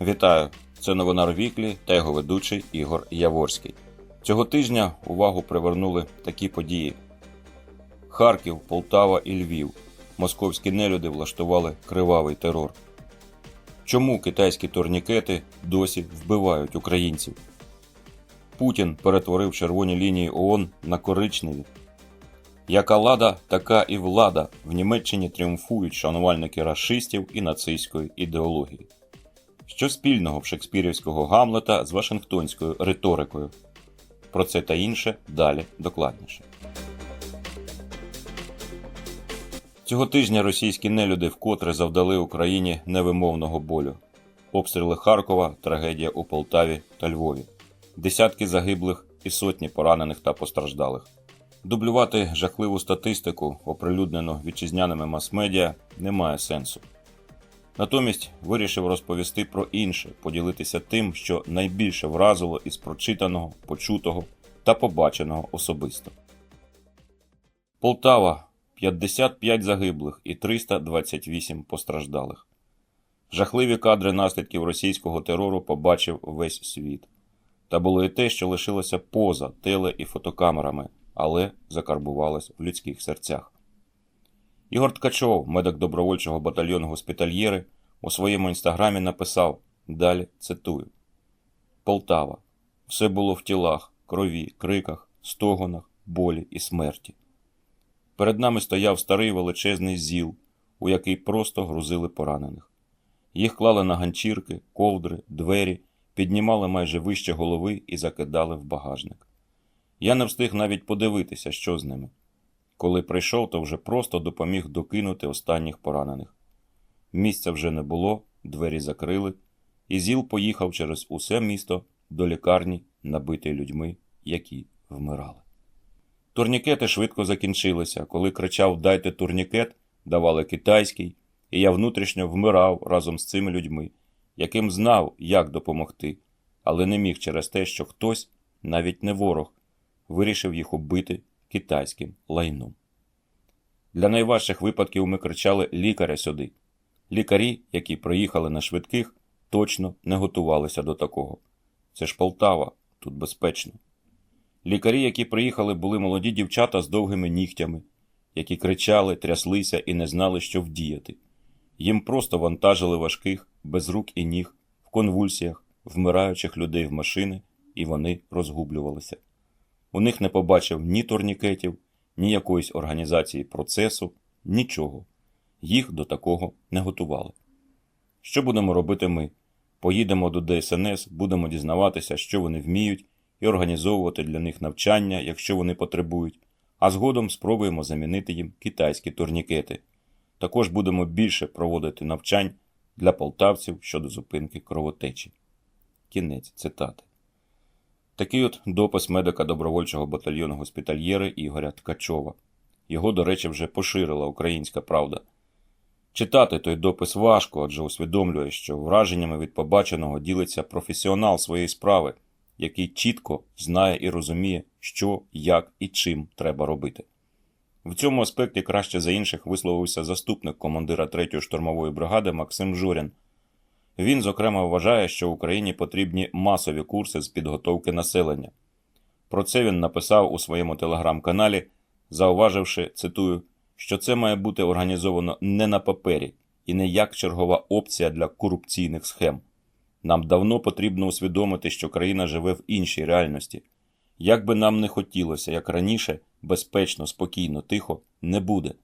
Вітаю! Це новина Віклі та його ведучий Ігор Яворський. Цього тижня увагу привернули такі події: Харків, Полтава і Львів. Московські нелюди влаштували кривавий терор. Чому китайські турнікети досі вбивають українців? Путін перетворив червоні лінії ООН на коричневі. Яка лада, така і влада. В Німеччині тріумфують шанувальники рашистів і нацистської ідеології. Що спільного в шекспірівського Гамлета з Вашингтонською риторикою? Про це та інше далі докладніше. Цього тижня російські нелюди вкотре завдали Україні невимовного болю. Обстріли Харкова, трагедія у Полтаві та Львові, десятки загиблих і сотні поранених та постраждалих. Дублювати жахливу статистику, оприлюднену вітчизняними мас-медіа, немає сенсу. Натомість вирішив розповісти про інше, поділитися тим, що найбільше вразило із прочитаного, почутого та побаченого особисто. Полтава 55 загиблих і 328 постраждалих. Жахливі кадри наслідків російського терору побачив весь світ. Та було і те, що лишилося поза теле і фотокамерами, але закарбувалось в людських серцях. Ігор Ткачов, медик добровольчого батальйону госпітальєри, у своєму інстаграмі написав далі цитую: Полтава. Все було в тілах, крові, криках, стогонах, болі і смерті. Перед нами стояв старий величезний зіл, у який просто грузили поранених. Їх клали на ганчірки, ковдри, двері, піднімали майже вище голови і закидали в багажник. Я не встиг навіть подивитися, що з ними. Коли прийшов, то вже просто допоміг докинути останніх поранених. Місця вже не було, двері закрили, і ЗІЛ поїхав через усе місто до лікарні, набитої людьми, які вмирали. Турнікети швидко закінчилися. Коли кричав Дайте турнікет, давали китайський, і я внутрішньо вмирав разом з цими людьми, яким знав, як допомогти, але не міг через те, що хтось, навіть не ворог, вирішив їх убити китайським лайном. Для найважчих випадків ми кричали лікаря сюди. Лікарі, які приїхали на швидких, точно не готувалися до такого. Це ж Полтава, тут безпечно. Лікарі, які приїхали, були молоді дівчата з довгими нігтями, які кричали, тряслися і не знали, що вдіяти. Їм просто вантажили важких, без рук і ніг, в конвульсіях, вмираючих людей в машини, і вони розгублювалися. У них не побачив ні турнікетів, ні якоїсь організації процесу, нічого. Їх до такого не готували. Що будемо робити ми? Поїдемо до ДСНС, будемо дізнаватися, що вони вміють, і організовувати для них навчання, якщо вони потребують, а згодом спробуємо замінити їм китайські турнікети. Також будемо більше проводити навчань для полтавців щодо зупинки кровотечі. Кінець цитати. Такий от допис медика добровольчого батальйону госпітальєри Ігоря Ткачова. Його, до речі, вже поширила українська правда. Читати той допис важко, адже усвідомлює, що враженнями від побаченого ділиться професіонал своєї справи, який чітко знає і розуміє, що, як і чим треба робити. В цьому аспекті краще за інших висловився заступник командира 3-ї штурмової бригади Максим Журін. Він, зокрема, вважає, що Україні потрібні масові курси з підготовки населення. Про це він написав у своєму телеграм-каналі, зауваживши, цитую, що це має бути організовано не на папері і не як чергова опція для корупційних схем. Нам давно потрібно усвідомити, що країна живе в іншій реальності. Як би нам не хотілося, як раніше, безпечно, спокійно, тихо, не буде.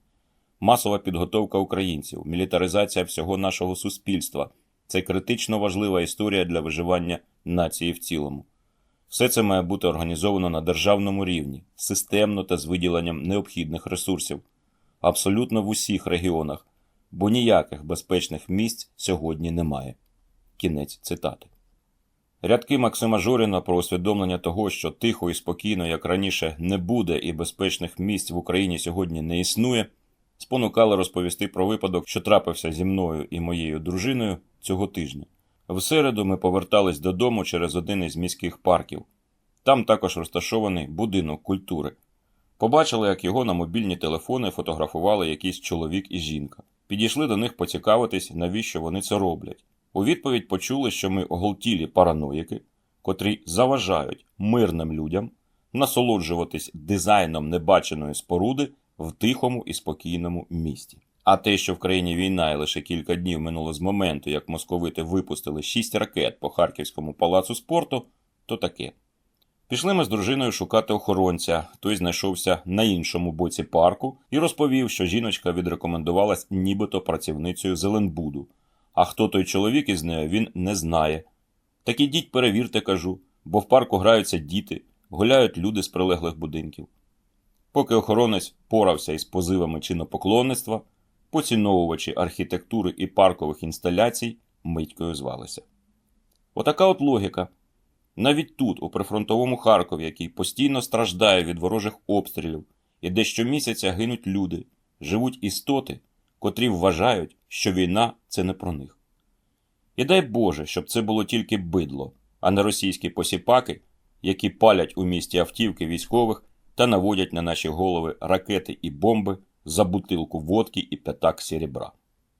Масова підготовка українців, мілітаризація всього нашого суспільства це критично важлива історія для виживання нації в цілому. Все це має бути організовано на державному рівні, системно та з виділенням необхідних ресурсів, абсолютно в усіх регіонах, бо ніяких безпечних місць сьогодні немає. Кінець цитати. Рядки Максима Жоріна про усвідомлення того, що тихо і спокійно, як раніше, не буде і безпечних місць в Україні сьогодні не існує, спонукали розповісти про випадок, що трапився зі мною і моєю дружиною цього тижня. В середу ми повертались додому через один із міських парків. Там також розташований будинок культури. Побачили, як його на мобільні телефони фотографували якийсь чоловік і жінка. Підійшли до них поцікавитись, навіщо вони це роблять. У відповідь почули, що ми оголтілі параноїки, котрі заважають мирним людям насолоджуватись дизайном небаченої споруди в тихому і спокійному місті. А те, що в країні війна і лише кілька днів минуло з моменту, як московити випустили шість ракет по Харківському палацу спорту, то таке. Пішли ми з дружиною шукати охоронця. Той знайшовся на іншому боці парку і розповів, що жіночка відрекомендувалась нібито працівницею Зеленбуду. А хто той чоловік із нею, він не знає. Так ідіть перевірте, кажу, бо в парку граються діти, гуляють люди з прилеглих будинків. Поки охоронець порався із позивами чинопоклонництва, поціновувачі архітектури і паркових інсталяцій митькою звалися. Отака от логіка. Навіть тут, у прифронтовому Харкові, який постійно страждає від ворожих обстрілів, і де щомісяця гинуть люди, живуть істоти, котрі вважають, що війна це не про них. І дай Боже, щоб це було тільки бидло, а не російські посіпаки, які палять у місті автівки військових та наводять на наші голови ракети і бомби за бутилку водки і п'ятак серебра.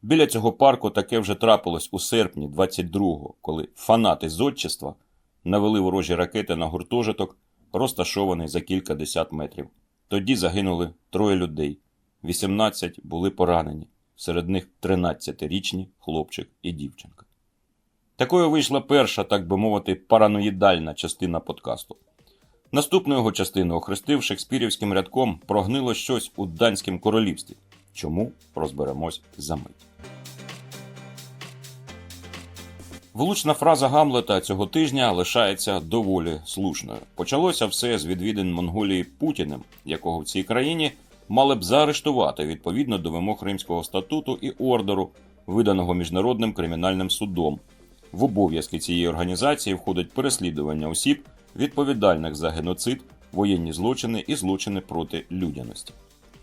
Біля цього парку таке вже трапилось у серпні 22-го, коли фанати зодчества навели ворожі ракети на гуртожиток, розташований за кілька десят метрів. Тоді загинули троє людей, 18 були поранені, серед них 13-річні хлопчик і дівчинка. Такою вийшла перша, так би мовити, параноїдальна частина подкасту. Наступну його частину охрестив шекспірівським рядком прогнило щось у данськім королівстві. Чому розберемось за мить. Влучна фраза Гамлета цього тижня лишається доволі слушною. Почалося все з відвідин Монголії Путіним, якого в цій країні мали б заарештувати відповідно до вимог Римського статуту і ордеру, виданого міжнародним кримінальним судом. В обов'язки цієї організації входить переслідування осіб, відповідальних за геноцид, воєнні злочини і злочини проти людяності.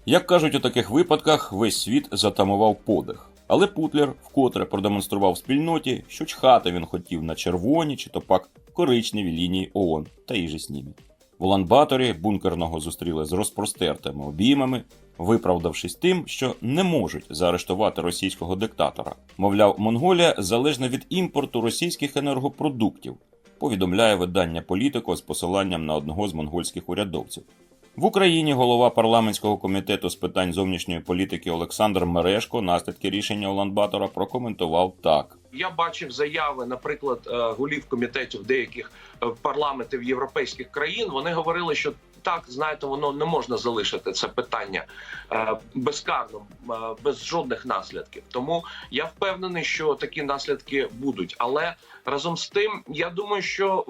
Як кажуть у таких випадках, весь світ затамував подих. Але Путлер вкотре продемонстрував спільноті, що чхати він хотів на червоні чи то пак коричневі лінії ООН та їжі снімі. В Улан-Баторі бункерного зустріли з розпростертими обіймами, виправдавшись тим, що не можуть заарештувати російського диктатора. Мовляв, Монголія залежна від імпорту російських енергопродуктів, повідомляє видання політико з посиланням на одного з монгольських урядовців. В Україні голова парламентського комітету з питань зовнішньої політики Олександр Мерешко наслідки рішення Улан-Батора прокоментував так. Я бачив заяви, наприклад, е, голів комітетів деяких е, парламентів європейських країн. Вони говорили, що так знаєте, воно не можна залишити це питання безкарно, е, без жодних наслідків. Тому я впевнений, що такі наслідки будуть. Але разом з тим, я думаю, що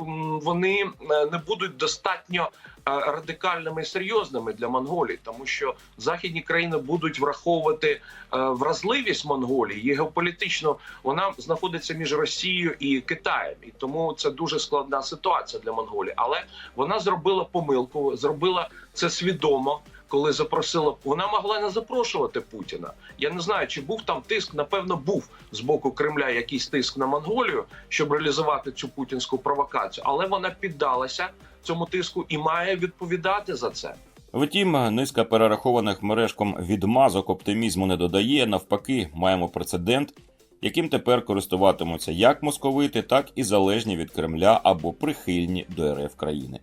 вони е, не будуть достатньо е, радикальними і серйозними для Монголії, тому що західні країни будуть враховувати е, вразливість Монголії і геополітично вона знаходиться між Росією і Китаєм, і тому це дуже складна ситуація для Монголії. Але вона зробила помилку, зробила це свідомо. Коли запросила, вона могла не запрошувати Путіна. Я не знаю, чи був там тиск. Напевно, був з боку Кремля якийсь тиск на Монголію, щоб реалізувати цю путінську провокацію, але вона піддалася цьому тиску і має відповідати за це. Втім, низка перерахованих мережком відмазок оптимізму не додає. Навпаки, маємо прецедент, яким тепер користуватимуться як московити, так і залежні від Кремля або прихильні до РФ країни.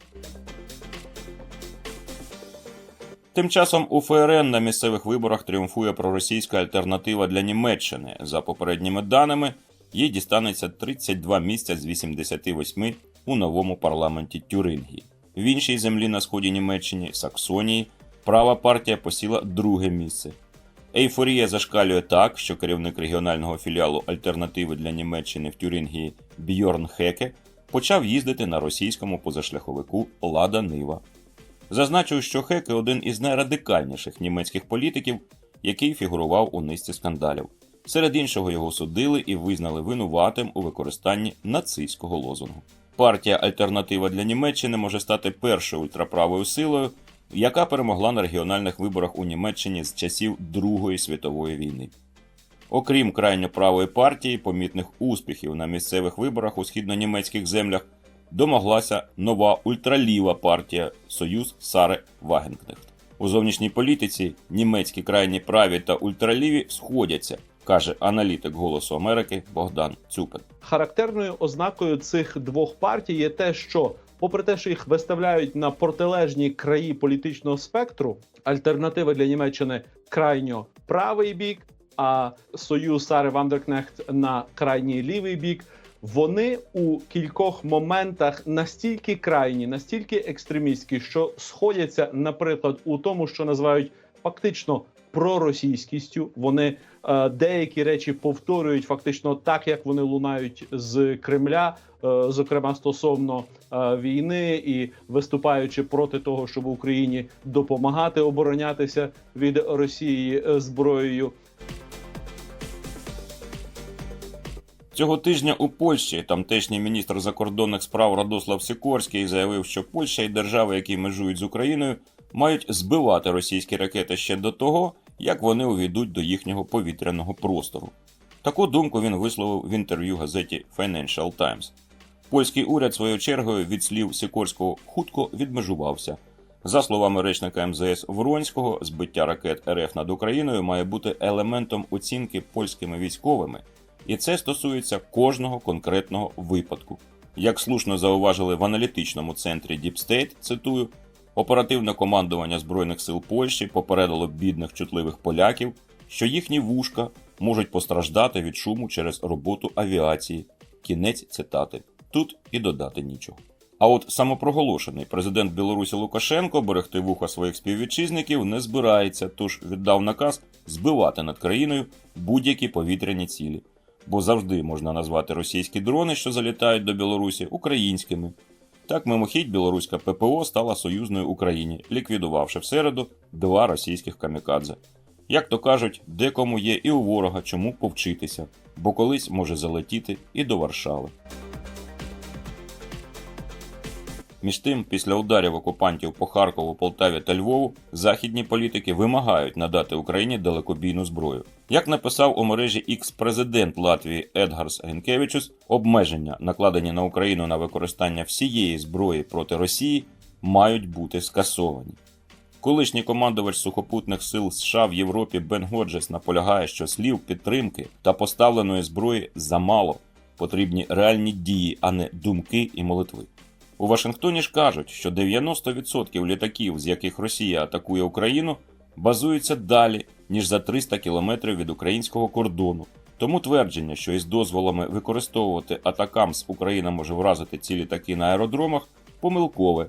Тим часом у ФРН на місцевих виборах тріумфує проросійська альтернатива для Німеччини. За попередніми даними, їй дістанеться 32 місця з 88 у новому парламенті Тюрингії. В іншій землі на сході Німеччини, Саксонії, права партія посіла друге місце. Ейфорія зашкалює так, що керівник регіонального філіалу альтернативи для Німеччини в Тюрингії Бьорн Хеке почав їздити на російському позашляховику Лада Нива. Зазначив, що Хеке один із найрадикальніших німецьких політиків, який фігурував у низці скандалів. Серед іншого його судили і визнали винуватим у використанні нацистського лозунгу. Партія Альтернатива для Німеччини може стати першою ультраправою силою, яка перемогла на регіональних виборах у Німеччині з часів Другої світової війни. Окрім крайньо правої партії, помітних успіхів на місцевих виборах у східнонімецьких землях домоглася нова ультраліва партія Союз Сари Вагенкнехт. У зовнішній політиці німецькі крайні праві та ультраліві сходяться, каже аналітик Голосу Америки Богдан Цюпин. Характерною ознакою цих двох партій є те, що, попри те, що їх виставляють на протилежні краї політичного спектру, альтернатива для Німеччини крайньо правий бік, а союз Сари Вандеркнехт на крайній лівий бік. Вони у кількох моментах настільки крайні, настільки екстремістські, що сходяться, наприклад, у тому, що називають фактично проросійськістю. Вони е, деякі речі повторюють фактично так, як вони лунають з Кремля, е, зокрема стосовно е, війни і виступаючи проти того, щоб Україні допомагати оборонятися від Росії зброєю. Цього тижня у Польщі тамтешній міністр закордонних справ Радослав Сікорський заявив, що Польща і держави, які межують з Україною, мають збивати російські ракети ще до того, як вони увійдуть до їхнього повітряного простору. Таку думку він висловив в інтерв'ю газеті Financial Times. Польський уряд своєю чергою від слів Сікорського хутко відмежувався. За словами речника МЗС Вронського, збиття ракет РФ над Україною має бути елементом оцінки польськими військовими, і це стосується кожного конкретного випадку. Як слушно зауважили в аналітичному центрі State, цитую, оперативне командування Збройних сил Польщі попередило бідних чутливих поляків, що їхні вушка можуть постраждати від шуму через роботу авіації. Кінець цитати. Тут і додати нічого. А от самопроголошений президент Білорусі Лукашенко берегти вуха своїх співвітчизників не збирається, тож віддав наказ збивати над країною будь-які повітряні цілі, бо завжди можна назвати російські дрони, що залітають до Білорусі, українськими. Так мимохідь білоруська ППО стала союзною Україні, ліквідувавши в середу два російських камікадзе. Як то кажуть, декому є і у ворога чому повчитися, бо колись може залетіти і до Варшави. Між тим, після ударів окупантів по Харкову, Полтаві та Львову, західні політики вимагають надати Україні далекобійну зброю. Як написав у мережі X президент Латвії Едгарс Генкевичус, обмеження, накладені на Україну на використання всієї зброї проти Росії, мають бути скасовані. Колишній командувач сухопутних сил США в Європі Бен Годжес наполягає, що слів підтримки та поставленої зброї замало. Потрібні реальні дії, а не думки і молитви. У Вашингтоні ж кажуть, що 90% літаків, з яких Росія атакує Україну, базуються далі, ніж за 300 кілометрів від українського кордону. Тому твердження, що із дозволами використовувати атакамс Україна може вразити ці літаки на аеродромах, помилкове,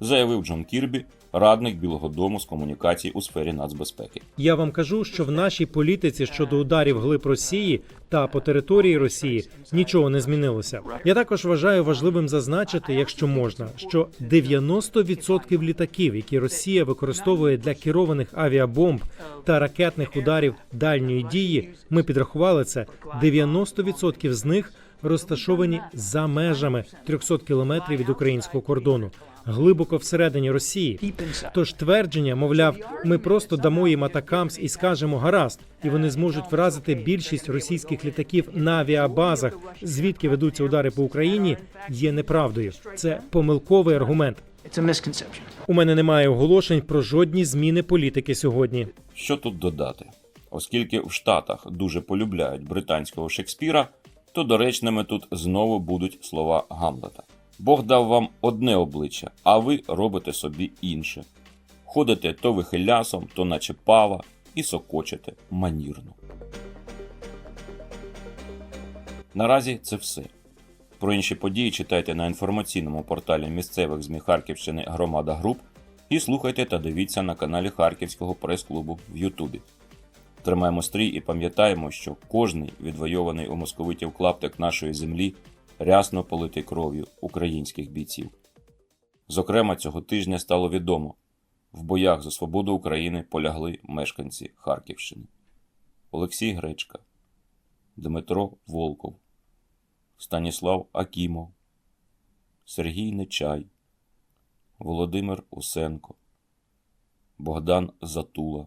заявив Джон Кірбі, радник Білого Дому з комунікацій у сфері нацбезпеки. Я вам кажу, що в нашій політиці щодо ударів глиб Росії та по території Росії нічого не змінилося. Я також вважаю важливим зазначити, якщо можна, що 90% літаків, які Росія використовує для керованих авіабомб та ракетних ударів дальньої дії, ми підрахували це. 90% з них розташовані за межами 300 кілометрів від українського кордону, глибоко всередині Росії. Тож твердження, мовляв, ми просто дамо їм атакамс і скажемо гаразд, і вони зможуть вразити більшість російських літаків на авіабазах, звідки ведуться удари по Україні, є неправдою. Це помилковий аргумент. У мене немає оголошень про жодні зміни політики сьогодні. Що тут додати? Оскільки в Штатах дуже полюбляють британського Шекспіра, то доречними тут знову будуть слова Гамлета. Бог дав вам одне обличчя, а ви робите собі інше. Ходите то вихилясом, то наче пава, і сокочете манірно. Наразі це все. Про інші події читайте на інформаційному порталі місцевих ЗМІ Харківщини Громада Груп і слухайте та дивіться на каналі Харківського прес-клубу в Ютубі. Тримаємо стрій і пам'ятаємо, що кожний відвойований у московитів клаптик нашої землі рясно политий кров'ю українських бійців. Зокрема, цього тижня стало відомо, в боях за свободу України полягли мешканці Харківщини. Олексій Гречка, Дмитро Волков, Станіслав Акімов, Сергій Нечай, Володимир Усенко, Богдан Затула,